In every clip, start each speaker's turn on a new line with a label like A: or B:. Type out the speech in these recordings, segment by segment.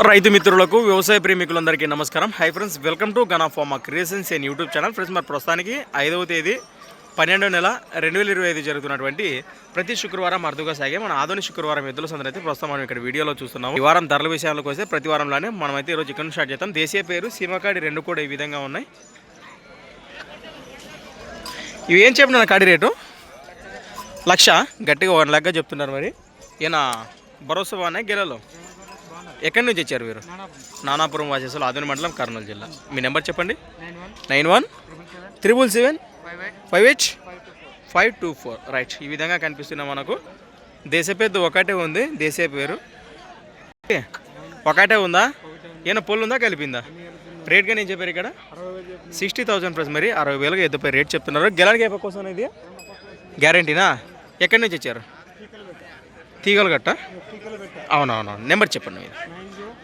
A: రైతు మిత్రులకు వ్యవసాయ ప్రేమికులందరికీ నమస్కారం. Hi friends welcome to Gana pharma creations and YouTube channel friends మరి ప్రస్తుతానికి ఐదవ తేదీ పన్నెండో నెల రెండు వేల ఇరవై ఐదు జరుగుతున్నటువంటి ప్రతి శుక్రవారం అరుదుగా సాగే మన ఆధునిక శుక్రవారం ఎద్దుల సందర్ అయితే ప్రస్తుతం మనం ఇక్కడ వీడియోలో చూస్తున్నాం ఈ వారం ధరల విషయాలకు వస్తే ప్రతి వారంలోనే మనమైతే ఈరోజు ఇక్కడ నుంచి స్టార్ట్ చేస్తాం దేశీయ పేరు సీమకాడి రెండు కూడా ఈ విధంగా ఉన్నాయి. ఇవి ఏం చెప్పిన కాడి రేటు? లక్ష గట్టిగా వన్ లాక్గా చెప్తున్నారు మరి. ఈయన భరోసా బాగున్నాయి? గెలలో ఎక్కడి నుంచి వచ్చారు మీరు? నానాపురం వాసేసులు ఆధునిక మండలం కర్నూలు జిల్లా. మీ నెంబర్ చెప్పండి? Nine one triple seven five eight five two four. Right. ఈ విధంగా కనిపిస్తున్న మనకు దేశ పేరు ఒకటే ఉంది. దేశ పేరు? ఓకే. ఒకటే ఉందా? ఏమైనా పొల్లు ఉందా? కలిపిందా? రేట్గా నేను చెప్పారు ఇక్కడ. సిక్స్టీ థౌసండ్ ప్లస్ మరి అరవై వేలుగా ఎద్దుపై రేట్ చెప్తున్నారు. గెలానికి ఏ కోసం ఇది? గ్యారంటీనా? ఎక్కడి నుంచి వచ్చారు? తీగలు గట్ట అవునవునవును. నెంబర్ చెప్పండి మీరు.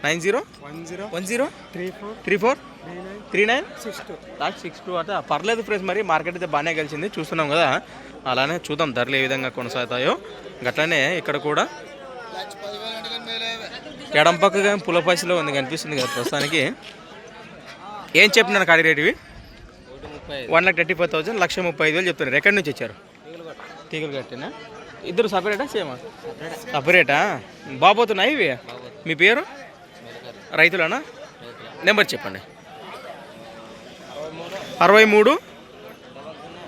A: Nine zero?
B: One zero.
A: One zero?
B: Three four.
A: Three four?
B: Three nine.
A: Three nine?
B: Six two.
A: Last six two అంటే. పర్లేదు ఫ్రెండ్స్ మరి మార్కెట్ అయితే బాగానే కలిసింది చూస్తున్నాం కదా. అలానే చూద్దాం ధరలు ఏ విధంగా కొనసాగుతాయో. గట్లనే ఇక్కడ కూడా ఎడం పక్కగా పులపాసిలో ఉంది కనిపిస్తుంది కదా ప్రస్తుతానికి. ఏం చెప్పినాను కాడి రేట్ ఇవి? One lakh thirty five thousand లక్ష ముప్పై ఐదు వేలు చెప్తున్నారు. ఎక్కడి నుంచి వచ్చారు? తీగలు కట్టినా? ఇద్దరు సపరేటా సేమా? సపరేటా? బాబోతున్నాయి ఇవి? మీ పేరు? రైతులనా? నెంబర్ చెప్పండి. అరవై మూడు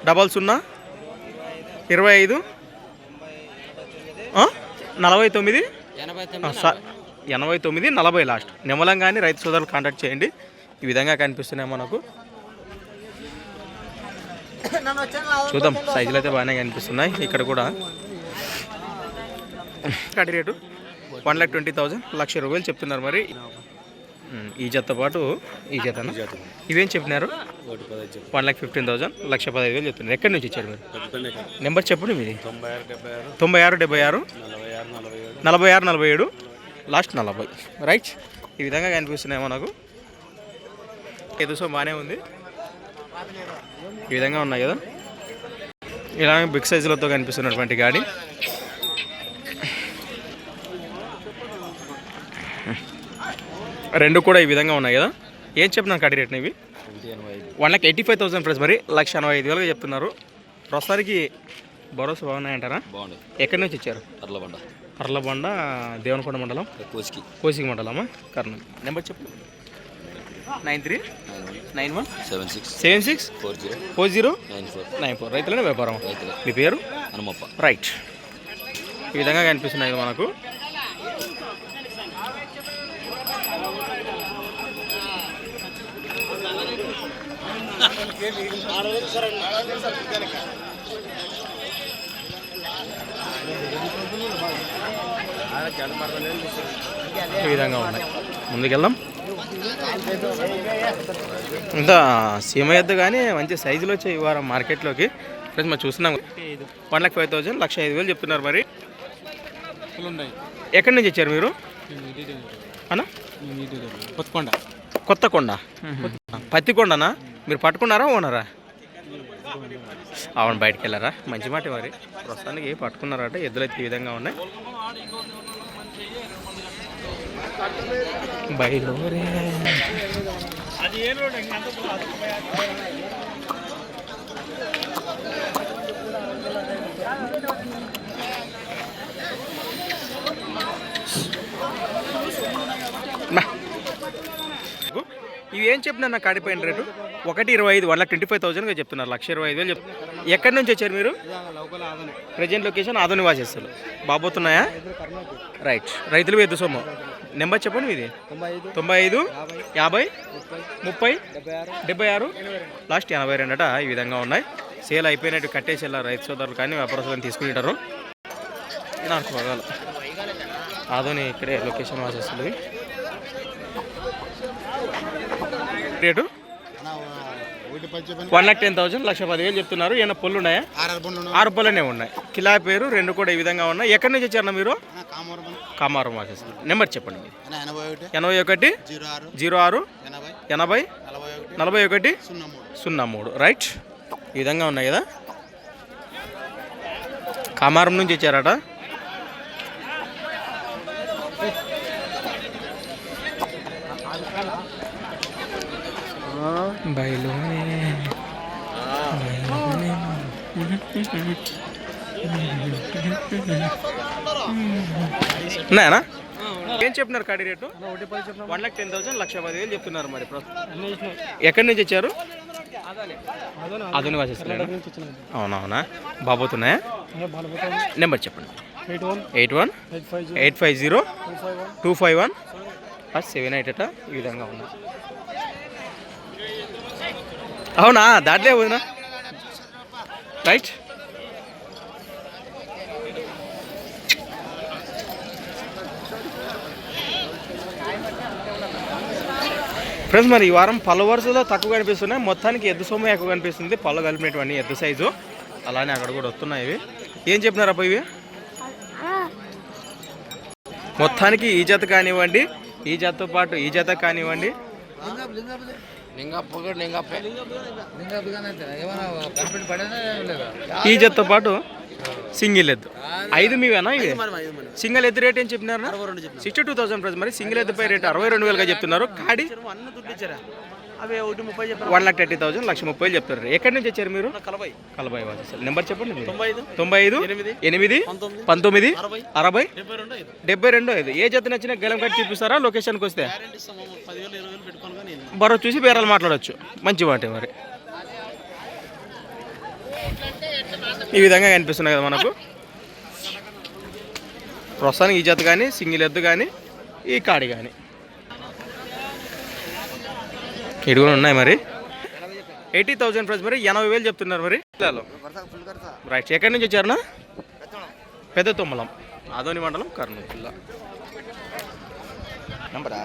A: డబల్ సున్నా ఇరవై ఐదు? నలభై తొమ్మిది? ఎనభై తొమ్మిది నలభై. లాస్ట్. నిమ్మలంగానే రైతు సోదరులు కాంటాక్ట్ చేయండి. ఈ విధంగా కనిపిస్తున్నాయి మనకు. చూద్దాం సైజులు అయితే బాగానే కనిపిస్తున్నాయి. ఇక్కడ కూడా కటి rate? One lakh twenty thousand లక్ష రూపాయలు చెప్తున్నారు మరి. ఈ జత పాటు ఈ జత ఇవేం చెప్పినారు? వన్ లాక్ ఫిఫ్టీన్ థౌసండ్ లక్ష పదహైదు వేలు చెప్తున్నారు. ఎక్కడి నుంచి ఇచ్చారు మీరు? నెంబర్ చెప్పండి మీది.
B: తొంభై ఆరు డెబ్బై ఆరు.
A: తొంభై ఆరు డెబ్బై ఆరు.
B: నలభై ఆరు నలభై ఏడు.
A: నలభై ఆరు నలభై ఏడు. లాస్ట్ నలభై. రైట్ ఈ విధంగా కనిపిస్తున్నాయి మనకు ఎదుసో బాగానే ఉంది. ఈ విధంగా ఉన్నాయి కదా. ఇలా బిగ్ సైజులతో కనిపిస్తున్నటువంటి గాడి. రెండు కూడా ఈ విధంగా ఉన్నాయి కదా? ఏం చెప్తున్నాను కడి రేట్ని ఇవి? One lakh eighty five thousand price మరి లక్ష ఎనభై ఐదు వేలుగా చెప్తున్నారు. ప్రస్తుతానికి భరోసా బాగున్నాయంటారా?
B: బాగుంది
A: ఎక్కడి నుంచి ఇచ్చారు
B: అర్లబండ.
A: అర్లబండ దేవనకొండ మండలం?
B: కోచ్కి
A: కోసిక మండలమా? కర్నూలు. నెంబర్ చెప్పు. Nine three? Nine one.
B: Seven six.
A: Seven six?
B: Four zero.
A: Four zero?
B: Nine four.
A: Nine four. రైతులనే వ్యాపారం
B: రైతులు.
A: మీ పేరు?
B: హనుమప్ప.
A: రైట్. ఈ విధంగా కనిపిస్తున్నాయి మనకు. ఈ విధంగా ఉన్నాయి. ముందుకెళ్దాం. ఇంత సీమ ఎద్దు కానీ మంచి సైజులో వచ్చాయి ఈ వారం మార్కెట్లోకి. ఫ్రెండ్స్ మరి చూస్తున్నాం. వన్ లాక్ ఫైవ్ థౌసండ్ లక్ష ఐదు వేలు చెప్తున్నారు మరి. ఎక్కడి నుంచి వచ్చారు మీరు? అన్నా
B: కొత్తకొండ.
A: కొత్త కొండ పత్తి కొండనా మీరు పట్టుకున్నారా ఓనరా? అవును బయటికి వెళ్ళారా? మంచి మాట మరి. ప్రస్తుతానికి పట్టుకున్నారట ఎద్దులు అయితే ఈ విధంగా ఉన్నాయి. బయలు ఇవి ఏం చెప్పినా నా కాడిపోయిన రేటు? ఒకటి ఇరవై ఐదు వన్ లాక్ ట్వంటీ ఫైవ్ థౌసండ్గా చెప్తున్నారు లక్ష ఇరవై ఐదు వేలు చెప్తున్నారు ఎక్కడి నుంచి వచ్చారు మీరు? ప్రజెంట్ లొకేషన్ ఆదోని వాసేస్తారు బాబోతున్నాయా? రైట్. రైతులు ఎద్దు సొమ్ము. నెంబర్ చెప్పండి మీది.
B: తొంభై ఐదు
A: యాభై ముప్పై
B: డెబ్బై ఆరు.
A: లాస్ట్ ఎనభై రెండట ఈ విధంగా ఉన్నాయి. సేల్ అయిపోయినట్టు కట్టేసి వెళ్ళారు రైతు సోదరులు కానీ వ్యాపారస్తులను తీసుకుంటారు నాకు పగాలు ఆదోని ఇక్కడే location వాసేస్తుంది rate one lakh ten thousand లక్ష పదివేలు చెప్తున్నారు. ఏమైనా పొల్లు ఉన్నాయా? ఆరు పొలనే ఉన్నాయి. కిలా పేరు రెండు కూడా ఈ విధంగా ఉన్నాయి. ఎక్కడి నుంచి వచ్చారన్న మీరు?
B: కామూరు
A: వాసేస్తారు నెంబర్ చెప్పండి మీరు.
B: ఎనభై ఒకటి. జీరో ఆరు. ఎనభై. నలభై ఒకటి. సున్నా మూడు.
A: రైట్ ఈ విధంగా ఉన్నాయి కదా? కామారం నుంచి వచ్చారట. బయలునే ఉన్నాయనా? ఏం చెప్పినారు కాడి rate? One lakh ten thousand లక్ష పది వేలు చెప్తున్నారు మరి ఎక్కడి నుంచి వచ్చారు? అదుని అవునవునా? బాబోతున్నాయా? నెంబర్ చెప్పండి.
B: Eight one
A: eight
B: five zero two five one
A: seven eight అట ఈ విధంగా ఉంది అవునా? దాంట్లో పోయినా రైట్ ఫ్రెండ్స్ మరి ఈ వారం పళ్ళు వరుసలో తక్కువ కనిపిస్తున్నాయి. మొత్తానికి ఎద్దు సొమ్ము ఎక్కువ కనిపిస్తుంది. పళ్ళు కలిపినటువంటి ఎద్దు సైజు. అలానే అక్కడ కూడా వస్తున్నాయి ఇవి. ఏం చెప్పినారు అబ్బా ఇవి? మొత్తానికి ఈ జత కానివ్వండి ఈ జతతో పాటు ఈ జత కానివ్వండి. ఈ జతతో పాటు సింగిల్ ఎద్దు ఐదు మీవేనా ఇవి? సింగిల్ ఎద్దు రేట్ ఏం చెప్పినారు? Sixty two thousand price. మరి సింగిల్ ఎద్దుపై రేట్ అరవై రెండు వేలుగా చెప్తున్నారు. కాడి?
B: అవి ఒకటి ముప్పై చెప్పారు?
A: వన్ లాక్ థర్టీ థౌసండ్ లక్ష ముప్పై వేలు చెప్తారు. ఎక్కడి నుంచి వచ్చారు మీరు?
B: కలబై
A: కలబాయి. వాసేసారు నెంబర్ చెప్పండి మీరు.
B: తొంభై ఐదు ఎనిమిది పంతొమ్మిది అరవై డెబ్బై రెండు ఐదు.
A: ఏ జత నచ్చినా గెలం కట్టి చూపిస్తారా? లొకేషన్కి వస్తే. బరో చూసి బేరాలు మాట్లాడొచ్చు. మంచి మాట మరి. ఈ విధంగా కనిపిస్తున్నాయి కదా మనకు. ప్రస్తుతానికి ఈ జత కానీ సింగిల్ ఎద్దు కానీ ఈ కాడి కానీ. ఇటు కూడా ఉన్నాయి మరి. ఎయిటీ థౌజండ్ ప్రైస్ మరి ఎనభై వేలు చెప్తున్నారు మరి. రైట్ ఎక్కడి నుంచి వచ్చారనా పెద్ద తుమ్మలం. ఆదోని మండలం కర్నూలు జిల్లా.
C: నంబరా?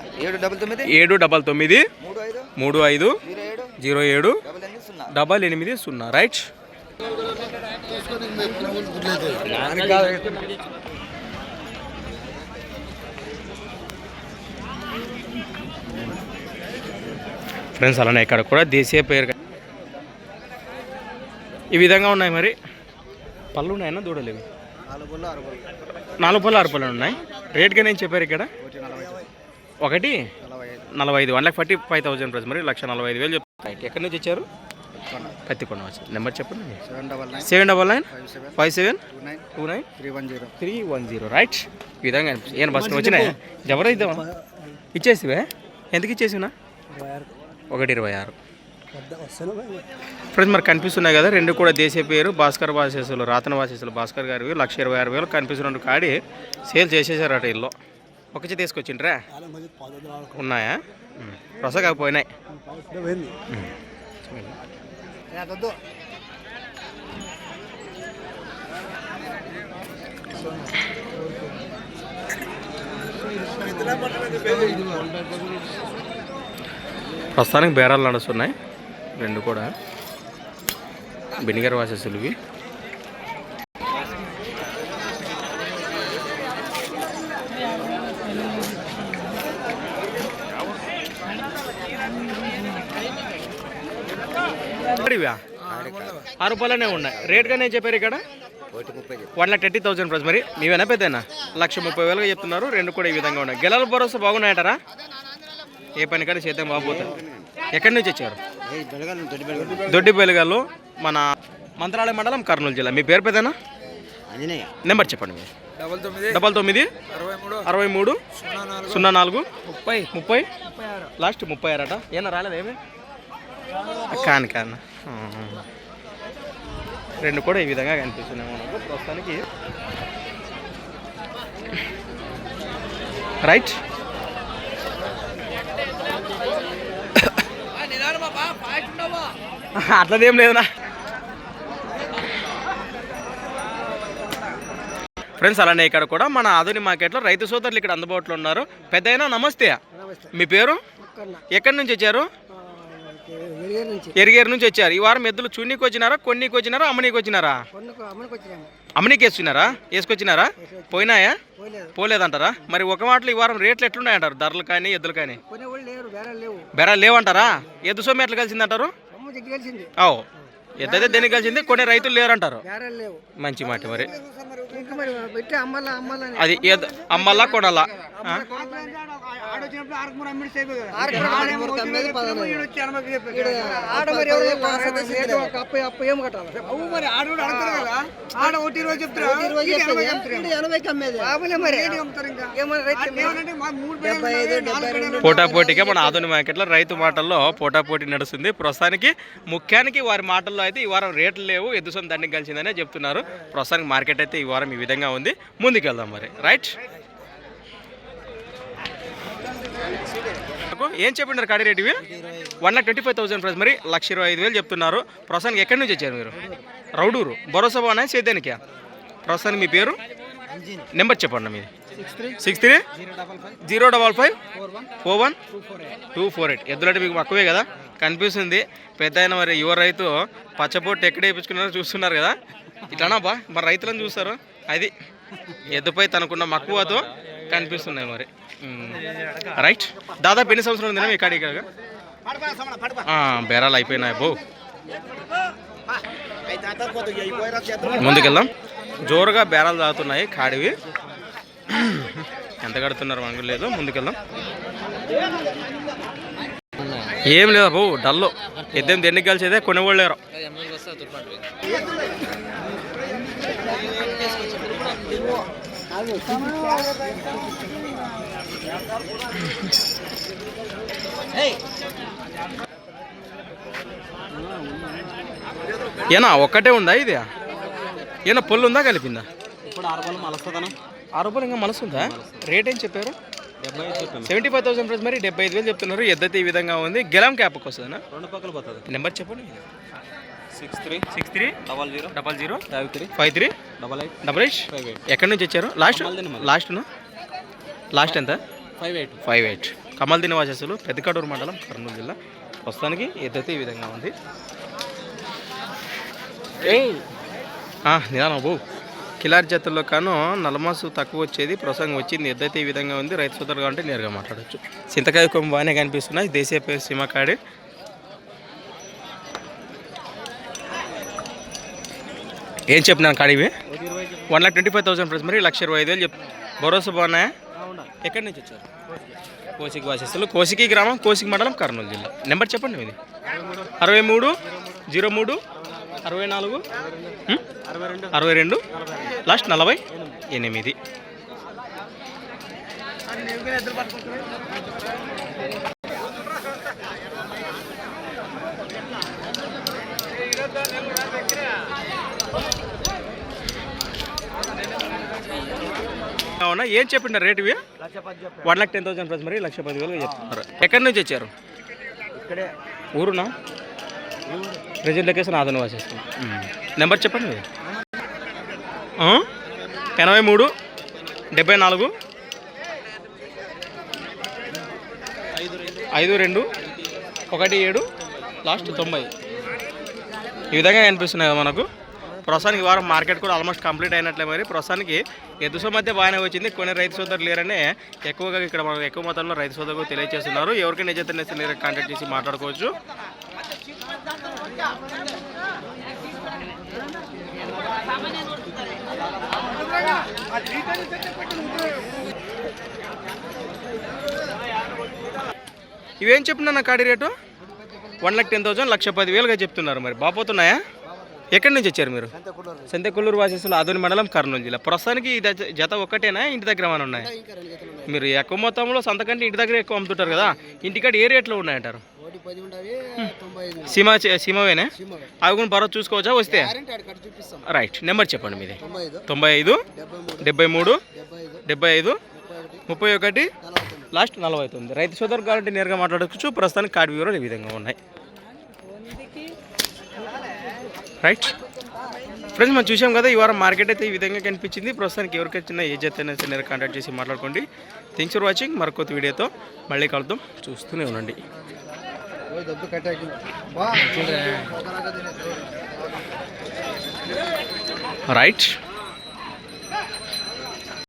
C: ఏడు డబల్ తొమ్మిది? మూడు ఐదు? జీరో ఏడు? డబల్ ఎనిమిది సున్నా.
A: రైట్. ఫ్రెండ్స్ అలానే ఇక్కడ కూడా దేశీయ పేరు ఈ విధంగా ఉన్నాయి మరి. పళ్ళు ఉన్నాయన్నా దూడలేవి
B: నాలుగు
A: నాలుగు పళ్ళు ఆరు పళ్ళు ఉన్నాయి. రేట్గా నేను చెప్పారు ఇక్కడ?
B: ఒకటి నలభై ఐదు.
A: One lakh forty five thousand price మరి లక్ష నలభై ఐదు వేలు చెప్తారు రైట్ ఎక్కడి నుంచి ఇచ్చారు కత్తికొండ వచ్చి. నెంబర్ చెప్పండి.
B: Seven double nine five seven two nine
A: two nine
B: three one zero
A: three one zero right ఈ విధంగా ఏం బస్సు వచ్చినాయి? ఎవరు ఇచ్చేసివే? ఎందుకు ఇచ్చేసినా? ఒకటి ఇరవై ఆరు. ఫ్రెండ్స్ మరి కనిపిస్తున్నాయి కదా రెండు కూడా దేశీయ పేరు భాస్కర్ వాసేసులు రాతన వాసేసులు భాస్కర్ గారివి లక్ష ఇరవై ఆరు వేలు కనిపిస్తున్న కాడి సేల్ చేసేసారట ఇల్లు. ఒకచి తీసుకొచ్చిండ్రా? ఉన్నాయా? రసగా పోయినాయి ప్రస్తుతానికి బేరాలు నడుస్తున్నాయి. రెండు కూడా. బినిగర్ వాసెస్లు ఇవి. ఇవా? ఆరు రూపాయలనే ఉన్నాయి. రేట్గానే చెప్పారు ఇక్కడ? One lakh thirty thousand price. మరి మీవేనా పెద్దనా లక్ష ముప్పై వేలుగా చెప్తున్నారు. రెండు కూడా ఈ విధంగా ఉన్నాయి. గెలల భరోసా బాగున్నాయంటారా? ఏ పని కానీ చేద్దాం బాబోతారు ఎక్కడి నుంచి వచ్చారు? దొడ్డి బెలుగాలు మన మంత్రాలయ మండలం కర్నూలు జిల్లా. మీ పేరు పెద్దనా? నెంబర్ చెప్పండి మీరు.
B: డబల్ తొమ్మిది
A: డబల్ తొమ్మిది
B: అరవై మూడు
A: అరవై మూడు
B: సున్నా నాలుగు
A: సున్నా నాలుగు
B: ముప్పై.
A: ముప్పై.
B: ముప్పై ఆరు.
A: లాస్ట్ ముప్పై ఆరట ఏమన్నా రాలేదు ఏమి? కాని కాను. రెండు కూడా ఈ విధంగా కనిపిస్తున్నాయి మనకు ప్రస్తుతానికి. రైట్? అట్లదేం లేదునా. ఫ్రెండ్స్ అలానే ఇక్కడ కూడా మన ఆధునిక మార్కెట్లో రైతు సోదరులు ఇక్కడ అందుబాటులో ఉన్నారు. పెద్ద నమస్తే. మీ పేరు? ఎక్కడి నుంచి వచ్చారు? ఎరిగేరు నుంచి వచ్చారు. ఈ వారం ఎద్దులు చున్నీకి వచ్చినారా కొన్నికి వచ్చినారా అమ్మనీకి వచ్చినారా? అమ్మనీకి వేసుకున్నారా? వేసుకొచ్చినారా? పోయినాయా? పోలేదంటారా? మరి ఒక మాటలు ఈ వారం రేట్లు ఎట్లున్నాయంటారు? ధరలు కానీ ఎద్దులు కానీ?
D: బేరాలు లేవు.
A: బెరా లేవంటారా? ఎద్దు సొమ్ము ఎట్లా కలిసిందంటారు?
D: దగ్గర కలిసింది.
A: ఎద్దైతే దేనికి కలిసింది? కొన్ని రైతులు లేరంటారు. మంచి మాట మరి.
D: ఇంకా మరి పెట్టి అమ్మాలా అమ్మాలని
A: అది అమ్మల్లా
D: రెండు
A: పోటాపోటీగా మన ఆధునిక మార్కెట్లో రైతు మాటల్లో పోటాపోటీ నడుస్తుంది. ప్రస్తుతానికి ముఖ్యానికి వారి మాటల్లో అయితే ఈ వారం రేట్లు లేవు ఎద్దు సొంత దండికి కలిసిందనే చెప్తున్నారు. ప్రస్తుతానికి మార్కెట్ అయితే ఈ వారం ఈ విధంగా ఉంది. ముందుకెళ్దాం మరి. రైట్? ఏం చెప్పినారు కాడి రేటు ఇవి? One lakh twenty five thousand price మరి లక్ష ఇరవై ఐదు వేలు చెప్తున్నారు. ప్రస్తుతానికి ఎక్కడి నుంచి వచ్చారు మీరు? రౌడూరు భరోసా బాగున్నా సేద్యానికి? ప్రస్తుతానికి మీ పేరు? నెంబర్ చెప్పండి మీది six three zero double five four one two four eight ఎద్దులంటే మీకు తక్కువే కదా? కనిపిస్తుంది. పెద్ద అయిన మరి యువ రైతు. పచ్చబొట్టు ఎక్కడ వేయించుకున్నారో చూస్తున్నారు కదా? ఇట్లానా బా? మరి రైతులను చూస్తారు. అది. ఎద్దుపై తనకున్న మక్కువతో కనిపిస్తున్నాయి మరి. రైట్ దాదాపు ఎన్ని సంవత్సరాలు ఉందినా మీ కాడి ఇక్కడ బేరాలు అయిపోయినాయి బో. ముందుకెళ్దాం. జోరుగా బేరాలు తాగుతున్నాయి కాడివి. ఎంత కడుతున్నారు మనకు లేదు ముందుకెళ్దాం. ఏం లేదు బాబు డల్లో ఇద్దరం దేనికి కలిసేదే? కొనేవాళ్ళు లేరు. ఏనా ఒక్కటే ఉందా ఇది? ఏనా పొల్లు ఉందా కలిపిందా?
E: ఇప్పుడు ఆరు పళ్ళు మలస్తుందనా?
A: ఆరు రూపాయలు ఇంకా మనసుందా? రేట్ ఏం చెప్పారు? సెవెంటీ ఫైవ్ థౌసండ్ ప్రైస్ మరి డెబ్బై ఐదు వేలు చెప్తున్నారు. ఎద్దతే ఈ విధంగా ఉంది. గెలం క్యాప్కి వస్తుందా
E: రెండు పక్కల పోతుంది
A: నెంబర్ చెప్పండి.
E: Six three.
A: Six three.
E: Double zero.
A: Double zero.
E: Five three.
A: Five three.
E: Double eight.
A: Double eight.
E: Five eight.
A: ఎక్కడి నుంచి వచ్చారు? లాస్ట్. లాస్ట్ను లాస్ట్ ఎంత?
E: Five eight.
A: Five eight. Kamal దినవాసస్సులు Peddakaduru మండలం కర్నూలు జిల్లా. ప్రస్తుతానికి ఎద్దతే ఈ విధంగా ఉంది. ఆ, నిదానం బాబు కిలారి జాతుల్లో కాను నలమాసు తక్కువ వచ్చేది ప్రసంగం వచ్చింది ఎద్దైతే ఈ విధంగా ఉంది రైతు సోదరుగా అంటే నేరుగా మాట్లాడచ్చు. చింతకాయ కొమ్మ బాగానే కనిపిస్తున్నాయి దేశీయ పేరు సీమకాడి ఏం చెప్పినాను కాడివి one lakh twenty five thousand friends మరి లక్ష ఇరవై ఐదు వేలు చెప్ భరోసా బాగున్నాయా? ఎక్కడి నుంచి వచ్చారు? కోసికి వాసిస్తులు కోసికి గ్రామం కోసికి మండలం కర్నూలు జిల్లా. నెంబర్ చెప్పండి మీది. అరవై మూడు జీరో మూడు అరవై నాలుగు? అరవై రెండు. లాస్ట్ నలభై? ఎనిమిది. అవునా? ఏం చెప్పిండారు రేట్ ఇవి? One lakh ten thousand price మరి లక్ష పదివేలు చెప్తున్నారు. ఎక్కడి నుంచి వచ్చారు?
D: ఇక్కడే.
A: ఊరునా? ప్రజెంట్ లొకేషన్ ఆదరణ వాసేస్తాం నెంబర్ చెప్పండి? ఎనభై మూడు డెబ్బై నాలుగు ఐదు రెండు ఒకటి ఏడు లాస్ట్ తొంభై. ఈ విధంగా కనిపిస్తున్నాయి కదా మనకు. ప్రస్తుతానికి వారం మార్కెట్ కూడా ఆల్మోస్ట్ కంప్లీట్ అయినట్లే మరి. ప్రస్తుతానికి ఎదుసో మధ్య బాగానే వచ్చింది. కొన్ని రైతు సోదరులు లేరనే ఎక్కువగా ఇక్కడ మనం ఎక్కువ మొత్తంలో రైతు సోదరులు తెలియజేస్తున్నారు. ఎవరికి నిజత నేస్తే కాంటాక్ట్ చేసి మాట్లాడుకోవచ్చు. ఇవేం చెప్తున్నా కాడి rate? One lakh ten thousand లక్ష పదివేలుగా చెప్తున్నారు మరి. బాపోతున్నాయా? ఎక్కడి నుంచి వచ్చారు మీరు? సంతకుల్లూరు వాసేసులు ఆధుని మండలం కర్నూలు జిల్లా. ప్రస్తుతానికి ఈ జత- ఒక్కటేనా? ఇంటి దగ్గర ఏమైనా ఉన్నాయా? మీరు ఎక్కువ మొత్తంలో సంతకంటే ఇంటి దగ్గర ఎక్కువ అమ్ముతుంటారు కదా. ఇంటికాడ ఏ రేట్లో ఉన్నాయంటారు? సీమా చే- సీమవేనే? అవి కూడా బరో చూసుకోవచ్చా? వస్తే? రైట్. నెంబర్ చెప్పండి మీది.
D: తొంభై ఐదు డెబ్బై మూడు
A: డెబ్బై
D: ఐదు ముప్పై ఒకటి
A: లాస్ట్ నలభై తొమ్మిది. రైతు సోదరు కావాలంటే నేరుగా మాట్లాడుకోవచ్చు ప్రస్తుతానికి కార్డు వివరాలు ఈ విధంగా ఉన్నాయి. రైట్ ఫ్రెండ్స్ మనం చూసాం కదా ఈ వారం మార్కెట్ అయితే ఈ విధంగా కనిపించింది. ప్రస్తుతానికి ఎవరికి చిన్న ఏ జత అయినా సరే కాంటాక్ట్ చేసి మాట్లాడుకోండి. థ్యాంక్స్ ఫర్ వాచింగ్ మరొక వీడియోతో మళ్ళీ కలుద్దాం. చూస్తూనే ఉండండి. రైట్